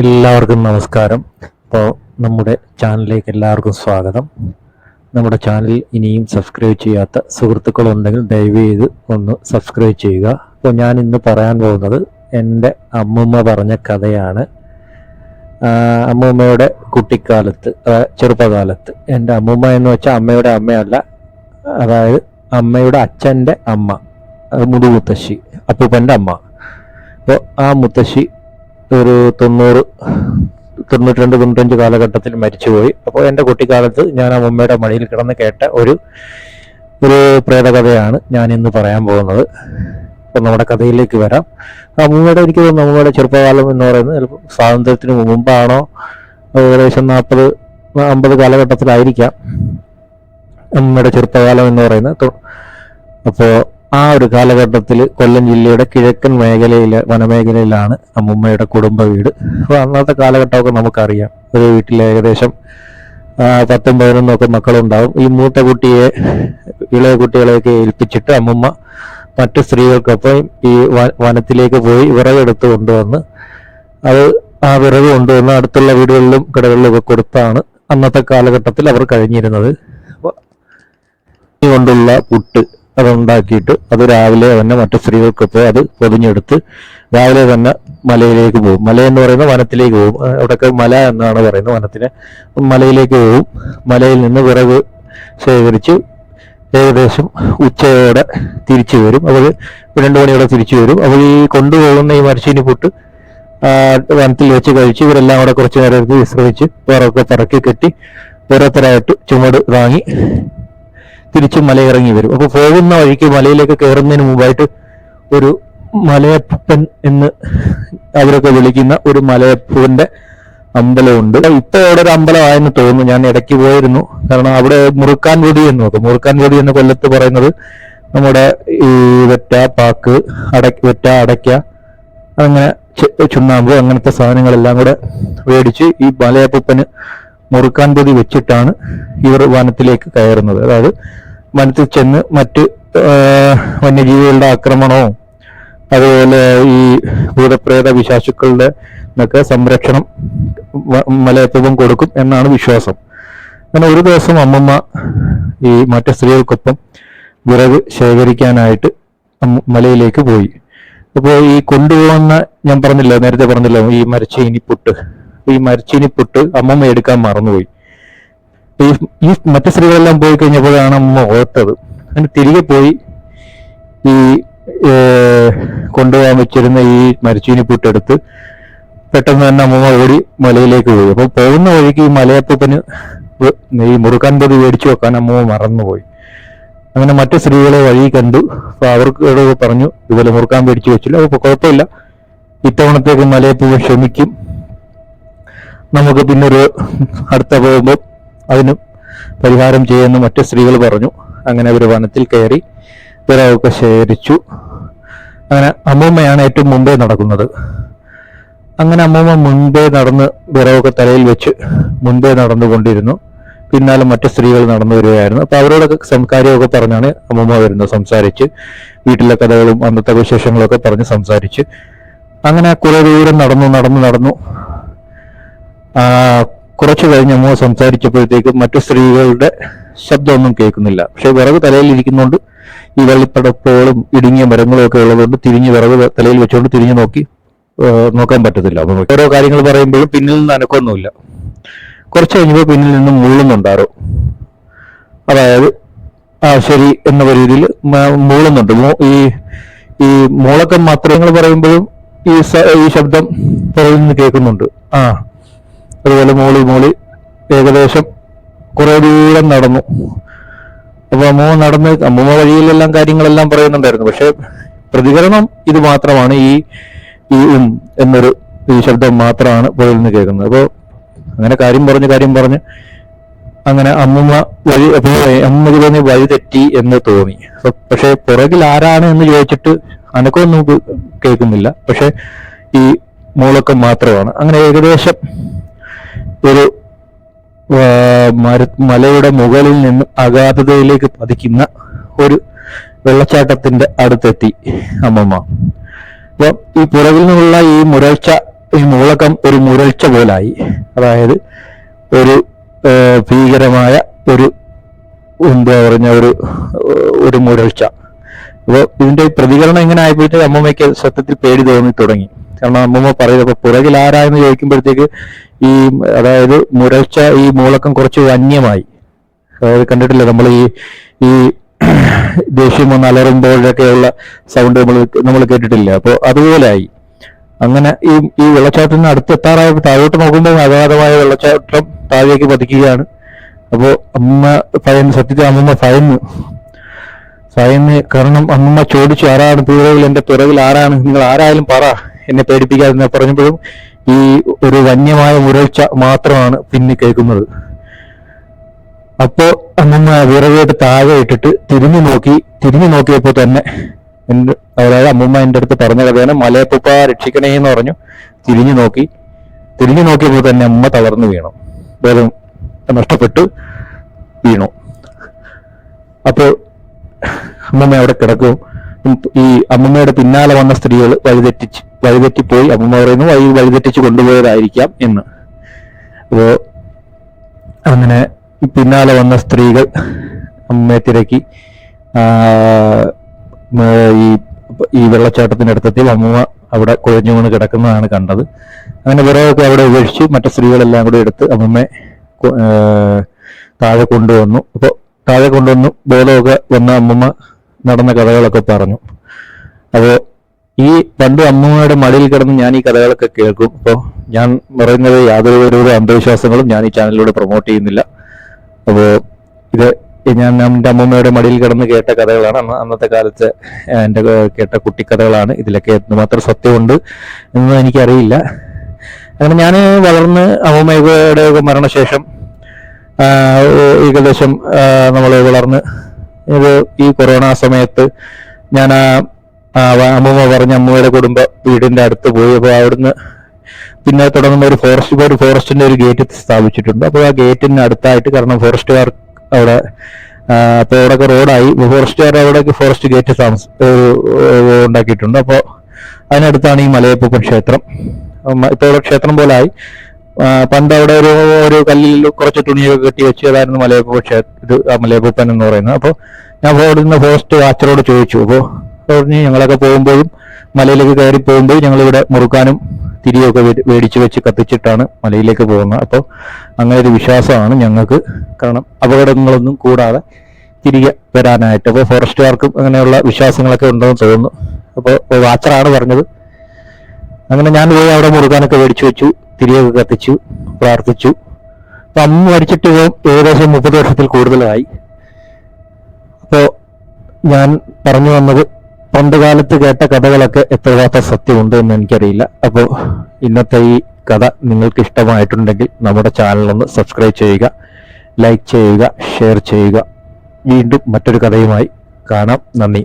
എല്ലാവർക്കും നമസ്കാരം. അപ്പോൾ നമ്മുടെ ചാനലിലേക്ക് എല്ലാവർക്കും സ്വാഗതം. നമ്മുടെ ചാനൽ ഇനിയും സബ്സ്ക്രൈബ് ചെയ്യാത്ത സുഹൃത്തുക്കളുണ്ടെങ്കിൽ ദയവ് ചെയ്ത് ഒന്ന് സബ്സ്ക്രൈബ് ചെയ്യുക. അപ്പോൾ ഞാൻ ഇന്ന് പറയാൻ പോകുന്നത് എന്റെ അമ്മമ്മ പറഞ്ഞ കഥയാണ്. അമ്മൂമ്മയുടെ കുട്ടിക്കാലത്ത് ചെറുപ്പകാലത്ത്. എന്റെ അമ്മൂമ്മ എന്ന് വെച്ചാൽ അമ്മയുടെ അമ്മയല്ല അതായത് അമ്മയുടെ അച്ഛന്റെ അമ്മ മുതുമുത്തശ്ശി അപ്പൂപ്പന്റെ അമ്മ. അപ്പോൾ ആ മുത്തശ്ശി ഒരു തൊണ്ണൂറ് തൊണ്ണൂറ്റി രണ്ട് തൊണ്ണൂറ്റഞ്ച് കാലഘട്ടത്തിൽ മരിച്ചുപോയി. അപ്പോൾ എന്റെ കുട്ടിക്കാലത്ത് ഞാൻ ആ ഉമ്മയുടെ മടിയിൽ കിടന്ന് കേട്ട ഒരു ഒരു പ്രേതകഥയാണ് ഞാൻ ഇന്ന് പറയാൻ പോകുന്നത്. അപ്പോൾ നമ്മുടെ കഥയിലേക്ക് വരാം. അമ്മൂമ്മയുടെ എനിക്ക് തോന്നുന്നു അമ്മൂമ്മയുടെ ചെറുപ്പകാലം എന്ന് പറയുന്നത് ചിലപ്പോൾ സ്വാതന്ത്ര്യത്തിന് മുമ്പാണോ ഏകദേശം നാൽപ്പത് അമ്പത് കാലഘട്ടത്തിലായിരിക്കാം. അമ്മയുടെ ചെറുപ്പകാലം എന്ന് പറയുന്നത്. അപ്പോൾ ആ ഒരു കാലഘട്ടത്തിൽ കൊല്ലം ജില്ലയുടെ കിഴക്കൻ മേഖലയിലെ വനമേഖലയിലാണ് അമ്മുമ്മയുടെ കുടുംബ വീട്. അപ്പോൾ അന്നത്തെ കാലഘട്ടമൊക്കെ നമുക്കറിയാം. ഒരു വീട്ടിൽ ഏകദേശം പത്തും പതിനൊന്നും ഒക്കെ മക്കളുണ്ടാവും. ഈ മൂത്ത കുട്ടിയെ ഇളയ കുട്ടികളെയൊക്കെ ഏൽപ്പിച്ചിട്ട് അമ്മുമ്മ മറ്റു സ്ത്രീകൾക്കൊപ്പം ഈ വനത്തിലേക്ക് പോയി വിറകെടുത്ത് കൊണ്ടുവന്ന് അത് ആ വിറക് കൊണ്ടുവന്ന് അടുത്തുള്ള വീടുകളിലും കടകളിലും ഒക്കെ കൊടുത്താണ് അന്നത്തെ കാലഘട്ടത്തിൽ അവർ കഴിഞ്ഞിരുന്നത്. കൊണ്ടുള്ള പുട്ട് അതുണ്ടാക്കിയിട്ട് അത് രാവിലെ തന്നെ മറ്റു സ്ത്രീകൾക്കൊക്കെ അത് പൊതിഞ്ഞെടുത്ത് രാവിലെ തന്നെ മലയിലേക്ക് പോകും. മല എന്ന് പറയുന്നത് വനത്തിലേക്ക് പോകും. അവിടെയൊക്കെ മല എന്നാണ് പറയുന്നത് വനത്തിനെ മലയിലേക്ക് പോകും. മലയിൽ നിന്ന് വിറക് ശേഖരിച്ച് ഏകദേശം ഉച്ചയോടെ തിരിച്ചു വരും. അവർ രണ്ടു മണിയോടെ തിരിച്ചു വരും. അവർ ഈ കൊണ്ടുപോകുന്ന ഈ മരച്ചീനി പുട്ട് വനത്തിൽ വെച്ച് കഴിച്ച് ഇവരെല്ലാം അവിടെ കുറച്ചു നേരം വിശ്രമിച്ച് വേറൊക്കെ പറക്കി കെട്ടി ഓരോരുത്തരായിട്ട് ചുമട് താങ്ങി തിരിച്ച് മലയിറങ്ങി വരും. അപ്പൊ പോകുന്ന വഴിക്ക് മലയിലേക്ക് കയറുന്നതിന് മുമ്പായിട്ട് ഒരു മലയപ്പൻ എന്ന് അവരൊക്കെ വിളിക്കുന്ന ഒരു മലയപ്പന്റെ അമ്പലമുണ്ട്. ഇപ്പൊ അവിടെ ഒരു അമ്പലമായെന്ന് തോന്നുന്നു. ഞാൻ ഇടയ്ക്ക് പോയിരുന്നു. കാരണം അവിടെ മുറുക്കാൻ എന്ന് നോക്കും മുറുക്കാൻ എന്ന് കൊല്ലത്ത് പറയുന്നത് നമ്മുടെ ഈ വെറ്റ പാക്ക് അട വെറ്റ അടയ്ക്ക അങ്ങനെ ചുണ്ണാമ്പ് അങ്ങനത്തെ സാധനങ്ങളെല്ലാം കൂടെ മേടിച്ച് ഈ മലയപ്പന് മുറുക്കാൻ വെച്ചിട്ടാണ് ഇവർ വനത്തിലേക്ക് കയറുന്നത്. അതായത് വനത്തിൽ ചെന്ന് മറ്റ് വന്യജീവികളുടെ ആക്രമണവും അതുപോലെ ഈ ഭൂതപ്രേത വിശാശുക്കളുടെ ഒക്കെ സംരക്ഷണം മലയത്വം കൊടുക്കും എന്നാണ് വിശ്വാസം. അങ്ങനെ ഒരു ദിവസം അമ്മമ്മ ഈ മറ്റു സ്ത്രീകൾക്കൊപ്പം വിറക് ശേഖരിക്കാനായിട്ട് മലയിലേക്ക് പോയി. അപ്പോൾ ഈ കൊണ്ടുപോകുന്ന ഞാൻ പറഞ്ഞില്ല നേരത്തെ പറഞ്ഞില്ല ഈ മരച്ചീനി പുട്ട് ഈ മരച്ചീനി പുട്ട് അമ്മമ്മ എടുക്കാൻ മറന്നുപോയി. ഈ ഈ മറ്റു സ്ത്രീകളെല്ലാം പോയി കഴിഞ്ഞപ്പോഴാണ് അമ്മ ഓർത്തത്. അങ്ങനെ തിരികെ പോയി ഈ കൊണ്ടുപോകാൻ വെച്ചിരുന്ന ഈ മരച്ചീനി പുട്ടെടുത്ത് പെട്ടെന്ന് തന്നെ അമ്മ ഓടി മലയിലേക്ക് പോയി അപ്പോൾ പോകുന്ന വഴിക്ക് ഈ മലയപ്പൂപ്പന് ഈ മുറുക്കാൻ പൊതി മേടിച്ചു വെക്കാൻ അമ്മ മറന്നുപോയി. അങ്ങനെ മറ്റു സ്ത്രീകളെ വഴി കണ്ടു. അപ്പൊ അവർക്ക് പറഞ്ഞു ഇതുപോലെ മുറുക്കാൻ മേടിച്ചു വെച്ചില്ല അപ്പൊ കുഴപ്പമില്ല. ഇത്തവണത്തേക്ക് മലയപ്പൂവ് ക്ഷമിക്കും. നമുക്ക് പിന്നൊരു അടുത്ത പോകുമ്പോൾ അതിന് പരിഹാരം ചെയ്യുമെന്ന് മറ്റു സ്ത്രീകൾ പറഞ്ഞു. അങ്ങനെ അവർ വനത്തിൽ കയറി വിറകൊക്കെ ശേഖരിച്ചു. അങ്ങനെ അമ്മൂമ്മയാണ് ഏറ്റവും മുമ്പേ നടക്കുന്നത്. അങ്ങനെ അമ്മൂമ്മ മുൻപേ നടന്ന് വിറകൊക്കെ തലയിൽ വെച്ച് മുൻപേ നടന്നുകൊണ്ടിരുന്നു. പിന്നാലെ മറ്റു സ്ത്രീകൾ നടന്നു വരികയായിരുന്നു. അപ്പൊ അവരോടൊക്കെ സം- കാര്യമൊക്കെ പറഞ്ഞാണ് അമ്മൂമ്മ വരുന്നത് സംസാരിച്ച്. വീട്ടിലെ കഥകളും അന്നത്തെ വിശേഷങ്ങളൊക്കെ പറഞ്ഞ് സംസാരിച്ച്. അങ്ങനെ കുറെ ദൂരം നടന്നു നടന്നു നടന്നു. ആ, കുറച്ചു കഴിഞ്ഞ് അമ്മ സംസാരിച്ചപ്പോഴത്തേക്കും മറ്റു സ്ത്രീകളുടെ ശബ്ദമൊന്നും കേൾക്കുന്നില്ല. പക്ഷെ വിറക് തലയിൽ ഇരിക്കുന്നതുകൊണ്ട് ഈ വെള്ളിപ്പടപ്പുകളും ഇടുങ്ങിയ മരങ്ങളും ഒക്കെ ഉള്ളതുകൊണ്ട് തിരിഞ്ഞ് വിറക് തലയിൽ വെച്ചുകൊണ്ട് തിരിഞ്ഞു നോക്കി നോക്കാൻ പറ്റത്തില്ല. ഓരോ കാര്യങ്ങൾ പറയുമ്പോഴും പിന്നിൽ നിന്ന് അനക്കൊന്നുമില്ല. കുറച്ച് കഴിഞ്ഞപ്പോൾ പിന്നിൽ നിന്ന് മുള്ളുന്നുണ്ടാറോ. അതായത് ആ ശരി എന്ന രീതിയിൽ മൂളുന്നുണ്ട് ഈ ഈ മൂളക്കം മാത്രങ്ങൾ പറയുമ്പോഴും ഈ ഈ ശബ്ദം പുറകിൽ നിന്ന് കേൾക്കുന്നുണ്ട്. ആ അതുപോലെ മോളി മോളി ഏകദേശം കുറെ ദൂരം നടന്നു. അപ്പൊ അമ്മ നടന്ന് അമ്മൂമ്മ വഴിയിലെല്ലാം കാര്യങ്ങളെല്ലാം പറയുന്നുണ്ടായിരുന്നു. പക്ഷെ പ്രതികരണം ഇത് മാത്രമാണ്. ഈ ഈ ഉം എന്നൊരു ഈ ശബ്ദം മാത്രമാണ് പുഴയിൽ നിന്ന് കേൾക്കുന്നത്. അപ്പോൾ അങ്ങനെ കാര്യം പറഞ്ഞ് കാര്യം പറഞ്ഞ് അങ്ങനെ അമ്മൂമ്മ വഴി അപ്പൊ അമ്മയ്ക്ക് തോന്നി വഴി തെറ്റി എന്ന് തോന്നി. പക്ഷെ പുറകിൽ ആരാണ് എന്ന് ചോദിച്ചിട്ട് അനക്കൊന്നും കേൾക്കുന്നില്ല. പക്ഷെ ഈ മൂളക്കം മാത്രമാണ്. അങ്ങനെ ഏകദേശം ഒരു മലയുടെ മുകളിൽ നിന്ന് അഗാധതയിലേക്ക് പതിക്കുന്ന ഒരു വെള്ളച്ചാട്ടത്തിന്റെ അടുത്തെത്തി അമ്മമ്മ. അപ്പൊ ഈ പുറകിൽ നിന്നുള്ള ഈ മുരൾച്ച ഈ മൂളക്കം ഒരു മുരൾച്ച പോലായി. അതായത് ഒരു ഭീകരമായ ഒരു എന്താ പറഞ്ഞ ഒരു ഒരു മുരൾച്ച. അപ്പോൾ ഇതിന്റെ പ്രതികരണം എങ്ങനെ ആയപ്പോഴത്തേക്ക് അമ്മമ്മയ്ക്ക് സത്യത്തിൽ പേടി തോന്നി തുടങ്ങി. കാരണം അമ്മമ്മ പറയുന്നത് അപ്പൊ പുറകിൽ ആരായെന്ന് ചോദിക്കുമ്പോഴത്തേക്ക് ഈ അതായത് മുരൾച്ച ഈ മൂളക്കം കുറച്ച് വന്യമായി. അതായത് കണ്ടിട്ടില്ല നമ്മൾ ഈ ഈ ദേഷ്യം വന്ന് അലറുമ്പോഴൊക്കെയുള്ള സൗണ്ട് നമ്മൾ നമ്മൾ കേട്ടിട്ടില്ല? അപ്പോൾ അതുപോലെയായി അങ്ങനെ ഈ ഈ വെള്ളച്ചാട്ടത്തിന് അടുത്തെത്താറായപ്പോൾ താഴോട്ട് നോക്കുമ്പോൾ അഗാധമായ വെള്ളച്ചാട്ടം താഴേക്ക് പതിക്കുകയാണ്. അപ്പോൾ അമ്മ ഭയന്ന് സത്യത്തിൽ അമ്മമ്മ ഭയന്ന് ഭയന്ന് കാരണം അമ്മമ്മ ചോദിച്ചു ആരാണ്? പിറകിൽ എന്റെ പിറകിൽ ആരാണ്? നിങ്ങൾ ആരായാലും പറ. എന്നെ പേടിപ്പിക്കാതെ പറഞ്ഞപ്പോഴും ഈ ഒരു വന്യമായ മുരൾച്ച മാത്രമാണ് പിന്നെ കേൾക്കുന്നത്. അപ്പോ അമ്മമ്മ വിറകോട്ട് താഴെ ഇട്ടിട്ട് തിരിഞ്ഞു നോക്കി തിരിഞ്ഞു നോക്കിയപ്പോ തന്നെ എന്റെ അതായത് അമ്മമ്മ എന്റെ അടുത്ത് പറഞ്ഞ കഥയാണ് മലയപ്പൂപ്പ രക്ഷിക്കണേ എന്ന് പറഞ്ഞു. തിരിഞ്ഞു നോക്കി. തിരിഞ്ഞു നോക്കിയപ്പോൾ തന്നെ അമ്മ തളർന്നു വീണു. ബോധം നഷ്ടപ്പെട്ടു വീണു. അപ്പോൾ അമ്മമ്മ അവിടെ കിടക്കും. ഈ അമ്മമ്മയുടെ പിന്നാലെ വന്ന സ്ത്രീകൾ വഴിതെറ്റിച്ച് വഴിതെറ്റിപ്പോയി. അമ്മമ്മ പറയുന്നു വഴി വഴിതെറ്റിച്ച് കൊണ്ടുപോയതായിരിക്കാം എന്ന്. അപ്പോ അങ്ങനെ പിന്നാലെ വന്ന സ്ത്രീകൾ അമ്മയെ തിരക്കി. ഈ ഈ വെള്ളച്ചാട്ടത്തിനടുത്തെത്തി അമ്മമ്മ അവിടെ കുഴഞ്ഞു വീണ് കിടക്കുന്നതാണ് കണ്ടത്. അങ്ങനെ വിറകൊക്കെ അവിടെ ഉപേക്ഷിച്ച് മറ്റു സ്ത്രീകളെല്ലാം കൂടി എടുത്ത് അമ്മമ്മയെ താഴെ കൊണ്ടുവന്നു. അപ്പോൾ താഴെ കൊണ്ടുവന്നു ബോധമൊക്കെ വന്ന അമ്മമ്മ നടന്ന കഥകളൊക്കെ പറഞ്ഞു. അപ്പോൾ ഈ പണ്ട് അമ്മമ്മയുടെ മടിയിൽ കിടന്ന് ഞാൻ ഈ കഥകളൊക്കെ കേൾക്കും. അപ്പോൾ ഞാൻ പറയുന്നത് യാതൊരു വിധ അന്ധവിശ്വാസങ്ങളും ഞാൻ ഈ ചാനലിലൂടെ പ്രൊമോട്ട് ചെയ്യുന്നില്ല. അപ്പോൾ ഇത് ഞാൻ എന്റെ അമ്മമ്മയുടെ മടിയിൽ കിടന്ന് കേട്ട കഥകളാണ്. അന്ന് അന്നത്തെ കാലത്ത് എന്റെ കേട്ട കുട്ടിക്കഥകളാണ്. ഇതിലൊക്കെ എന്തുമാത്രം സത്യമുണ്ട് എന്ന് എനിക്കറിയില്ല. അങ്ങനെ ഞാൻ വളർന്ന് അമ്മമ്മയുടെ മരണശേഷം ഏകദേശം നമ്മൾ വളർന്ന് ഇത് ഈ കൊറോണ സമയത്ത് ഞാൻ ആ അമ്മൂമ്മ പറഞ്ഞ അമ്മൂമ്മയുടെ കുടുംബ വീടിന്റെ അടുത്ത് പോയി. അപ്പോൾ അവിടുന്ന് പിന്നെ തുടങ്ങുന്ന ഒരു ഫോറസ്റ്റ് ഒരു ഫോറസ്റ്റിന്റെ ഒരു ഗേറ്റ് സ്ഥാപിച്ചിട്ടുണ്ട്. അപ്പോൾ ആ ഗേറ്റിന് അടുത്തായിട്ട് കാരണം ഫോറസ്റ്റുകാർ അവിടെ അപ്പോൾ അവിടെയൊക്കെ റോഡായി ഫോറസ്റ്റുകാർ അവിടെ ഫോറസ്റ്റ് ഗേറ്റ് താമസ ഉണ്ടാക്കിയിട്ടുണ്ട്. അപ്പോൾ അതിനടുത്താണ് ഈ മലയപ്പൂപ്പൻ ക്ഷേത്രം. ഇപ്പോൾ ക്ഷേത്രം പോലെ ആയി. പണ്ട് അവിടെ ഒരു ഒരു കല്ലിൽ കുറച്ച് തുണിയൊക്കെ കെട്ടി വെച്ചതായിരുന്നു മലയപ്പൂ ക്ഷേത്ര മലയപ്പൂപ്പൻ എന്ന് പറയുന്നത്. അപ്പോൾ ഞാൻ അവിടെ അവിടുന്ന് ഫോറസ്റ്റ് വാച്ചറോട് ചോദിച്ചു. അപ്പോൾ പറഞ്ഞ് ഞങ്ങളൊക്കെ പോകുമ്പോഴും മലയിലേക്ക് കയറി പോകുമ്പോൾ ഞങ്ങൾ ഇവിടെ മുറുക്കാനും തിരിയൊക്കെ മേടിച്ച് വെച്ച് കത്തിച്ചിട്ടാണ് മലയിലേക്ക് പോകുന്നത്. അപ്പോൾ അങ്ങനെ ഒരു വിശ്വാസമാണ് ഞങ്ങൾക്ക്. കാരണം അപകടങ്ങളൊന്നും കൂടാതെ തിരികെ വരാനായിട്ട്. അപ്പോൾ ഫോറസ്റ്റുകാർക്കും അങ്ങനെയുള്ള വിശ്വാസങ്ങളൊക്കെ ഉണ്ടെന്ന് തോന്നുന്നു. അപ്പോൾ വാച്ചറാണ് പറഞ്ഞത്. അങ്ങനെ ഞാൻ പോയി അവിടെ മുറുകാനൊക്കെ മേടിച്ചു വെച്ചു. തിരിയൊക്കെ കത്തിച്ചു പ്രാർത്ഥിച്ചു. അപ്പൊ അമ്മ മരിച്ചിട്ട് ഏകദേശം മുപ്പത് വർഷത്തിൽ കൂടുതലായി. അപ്പോ ഞാൻ പറഞ്ഞു വന്നത് പണ്ട് കാലത്ത് കേട്ട കഥകളൊക്കെ എത്രമാത്രം സത്യമുണ്ട് എന്ന് എനിക്കറിയില്ല. അപ്പോൾ ഇന്നത്തെ ഈ കഥ നിങ്ങൾക്ക് ഇഷ്ടമായിട്ടുണ്ടെങ്കിൽ നമ്മുടെ ചാനലൊന്ന് സബ്സ്ക്രൈബ് ചെയ്യുക ലൈക്ക് ചെയ്യുക ഷെയർ ചെയ്യുക. വീണ്ടും മറ്റൊരു കഥയുമായി കാണാം. നന്ദി.